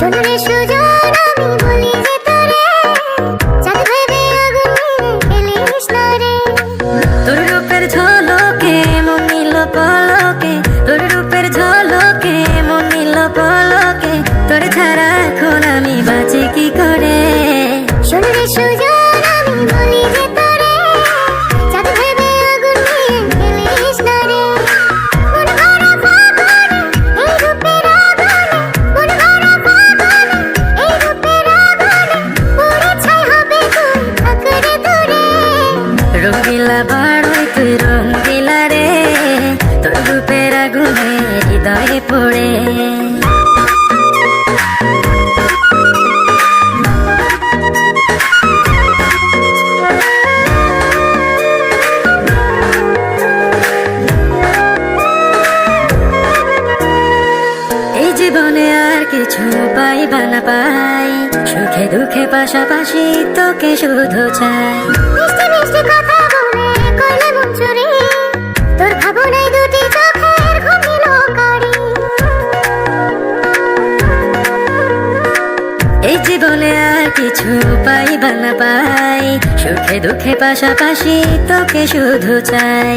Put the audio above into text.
সোনার সুযোগ রূপের আগুনে হৃদয়ে পড়ে জীবনে আর কিছু পাই পাই। সুখে দুঃখে পাশাপাশি তোকে শুধু চাই। কথা কিছু পাই বা না পাই সুখে দুঃখে পাশাপাশি তোকে শুধু চাই।